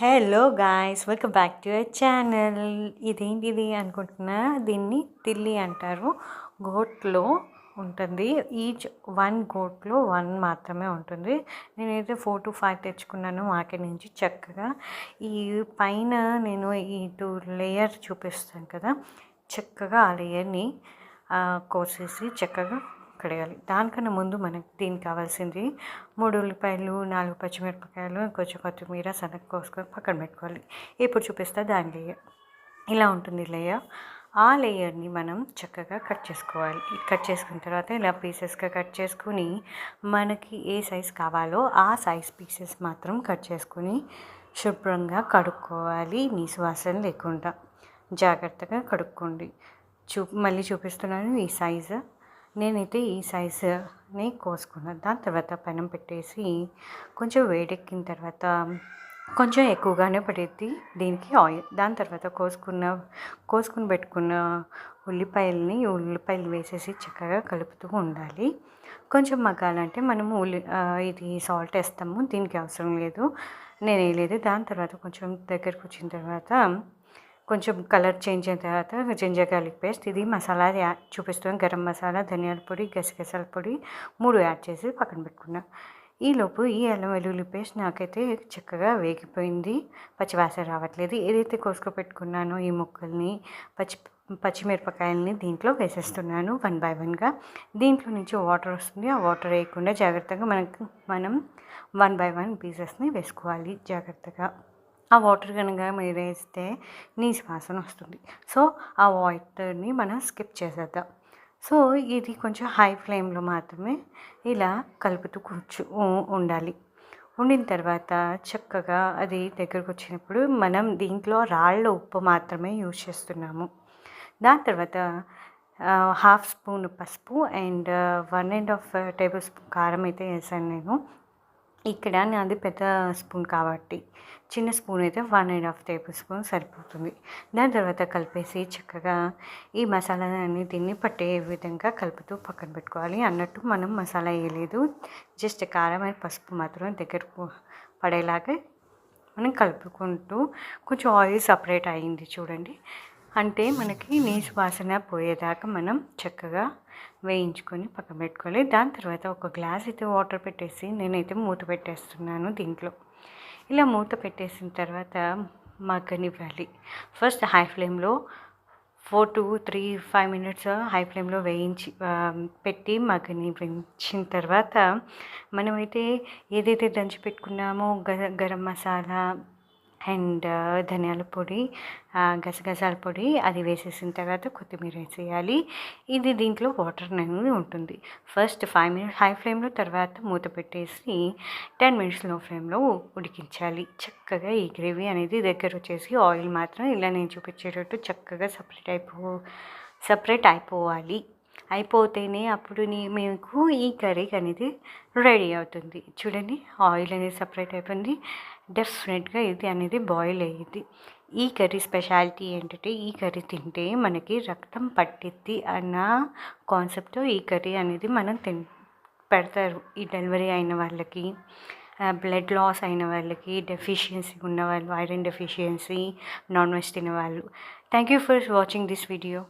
Hello guys welcome back to your channel ఇదేంటిది అనుకుంటున్నా? దీన్ని తిల్లి అంటారు. గోట్లో ఉంటుంది. ఈచ్ వన్ గోట్లో వన్ మాత్రమే ఉంటుంది. నేనైతే ఫోర్ టు ఫైవ్ తెచ్చుకున్నాను మార్కెట్ నుంచి చక్కగా. ఈ పైన నేను ఈ టూ లేయర్ చూపిస్తాను కదా. చక్కగా ఆ లేయర్ని కోసేసి చక్కగా కడగాలి. దానికన్నా ముందు మనకు దీనికి కావాల్సింది మూడు ఉల్లిపాయలు నాలుగు పచ్చిమిరపకాయలు కొంచెం కొత్తిమీర సన్నగా కోసుకొని పక్కన పెట్టుకోవాలి. ఇప్పుడు చూపిస్తా దాని లేయర్ ఇలా ఉంటుంది లేయర్ ఆ లేయర్ని మనం చక్కగా కట్ చేసుకోవాలి. కట్ చేసుకున్న తర్వాత ఇలా పీసెస్గా కట్ చేసుకుని మనకి ఏ సైజ్ కావాలో ఆ సైజ్ పీసెస్ మాత్రం కట్ చేసుకుని శుభ్రంగా కడుక్కోవాలి. నీ సువాసన లేకుండా జాగ్రత్తగా కడుక్కోండి. చూ మళ్ళీ చూపిస్తున్నాను ఈ సైజు నేనైతే ఈ సైజుని కోసుకున్నాను దాని తర్వాత పెనం పెట్టేసి కొంచెం వేడెక్కిన తర్వాత కొంచెం ఎక్కువగానే పడేది దీనికి ఆయిల్ దాని తర్వాత కోసుకున్న కోసుకుని పెట్టుకున్న ఉల్లిపాయలని ఉల్లిపాయలు వేసేసి చక్కగా కలుపుతూ ఉండాలి. కొంచెం మగ్గాలంటే మనము ఉల్లి ఇది సాల్ట్ వేస్తాము. దీనికి అవసరం లేదు. నేను వేయలేదు దాని తర్వాత కొంచెం దగ్గరకు వచ్చిన తర్వాత కొంచెం కలర్ చేంజ్ అయిన తర్వాత జింజర్ గార్లిక్ పేస్ట్ ఇది మసాలా యాడ్ చూపిస్తాం గరం మసాలా ధనియాల పొడి గసగసాల పొడి మూడు యాడ్ చేసి పక్కన పెట్టుకున్నా. ఈలోపు ఈ అల్లం వెల్లుల్లి పేస్ట్ నాకైతే చక్కగా వేగిపోయింది. పచ్చివాసన రావట్లేదు. ఏదైతే కోసుకు పెట్టుకున్నానో ఈ ముక్కల్ని పచ్చి పచ్చిమిరపకాయలని దీంట్లో వేసేస్తున్నాను వన్ బై వన్గా దీంట్లో నుంచి వాటర్ వస్తుంది. ఆ వాటర్ వేయకుండా జాగ్రత్తగా మనకు మనం వన్ బై వన్ పీసెస్ని వేసుకోవాలి జాగ్రత్తగా. ఆ వాటర్ కనుక మీరు వేస్తే నీసు వాసన వస్తుంది. సో ఆ వాటర్ని మనం స్కిప్ చేసేద్దాం. సో ఇది కొంచెం హై ఫ్లేమ్లో మాత్రమే ఇలా కలుపుతూ కూర్చు ఉండాలి. ఉండిన తర్వాత చక్కగా అది దగ్గరకు వచ్చినప్పుడు మనం దీంట్లో రాళ్ళ ఉప్పు మాత్రమే యూజ్ చేస్తున్నాము. దాని తర్వాత హాఫ్ స్పూన్ పసుపు and one and half tablespoon కారం అయితే వేసాను నేను. ఇక్కడ నాది పెద్ద స్పూన్ కాబట్టి చిన్న స్పూన్ అయితే one and half tablespoon సరిపోతుంది. దాని తర్వాత కలిపేసి చక్కగా ఈ మసాలాన్ని దీన్ని పట్టే విధంగా కలుపుతూ పక్కన పెట్టుకోవాలి. అన్నట్టు మనం మసాలా వేయలేదు. జస్ట్ కారం అండ్ పసుపు మాత్రం దగ్గర పడేలాగా మనం కలుపుకుంటూ కొంచెం ఆయిల్ సపరేట్ అయింది చూడండి. అంటే మనకి నీసు వాసన పోయేదాకా మనం చక్కగా వేయించుకొని పక్కన పెట్టుకోవాలి. దాని తర్వాత ఒక గ్లాస్ అయితే వాటర్ పెట్టేసి నేనైతే మూత పెట్టేస్తున్నాను దీంట్లో. ఇలా మూత పెట్టేసిన తర్వాత మగ్గనివ్వాలి. ఫస్ట్ హై ఫ్లేమ్లో four to three five minutes high ఫ్లేమ్లో వేయించి పెట్టి మగ్గని వేయించిన తర్వాత మనమైతే ఏదైతే దంచి పెట్టుకున్నామో గరం మసాలా అండ్ ధనియాల పొడి గసగసాల పొడి అది వేసేసిన తర్వాత కొత్తిమీర వేసేయాలి. ఇది దీంట్లో వాటర్ అనేది ఉంటుంది. ఫస్ట్ ఫైవ్ మినిట్స్ హై ఫ్లేమ్లో తర్వాత మూత పెట్టేసి టెన్ మినిట్స్లో ఫ్లేమ్లో ఉడికించాలి. చక్కగా ఈ గ్రేవీ అనేది దగ్గర వచ్చేసి ఆయిల్ మాత్రం ఇలా నేను చూపించేటట్టు చక్కగా సపరేట్ అయిపో సపరేట్ అయిపోవాలి. అయిపోతేనే అప్పుడు నీ మీకు ఈ కర్రీ అనేది రెడీ అవుతుంది. చూడండి ఆయిల్ అనేది సపరేట్ అయిపోయింది. డెఫినెట్గా ఇది అనేది బాయిల్ అయ్యింది. ఈ కర్రీ స్పెషాలిటీ ఏంటంటే ఈ కర్రీ తింటే మనకి రక్తం పట్టిద్ది అన్న కాన్సెప్ట్తో ఈ కర్రీ అనేది మనం తిన్ పెడతారు. ఈ డెలివరీ అయిన వాళ్ళకి బ్లడ్ లాస్ అయిన వాళ్ళకి డెఫిషియన్సీ ఉన్న వాళ్ళు ఐరన్ డెఫిషియన్సీ నాన్ వెజ్ తినే వాళ్ళు thank you for watching this video.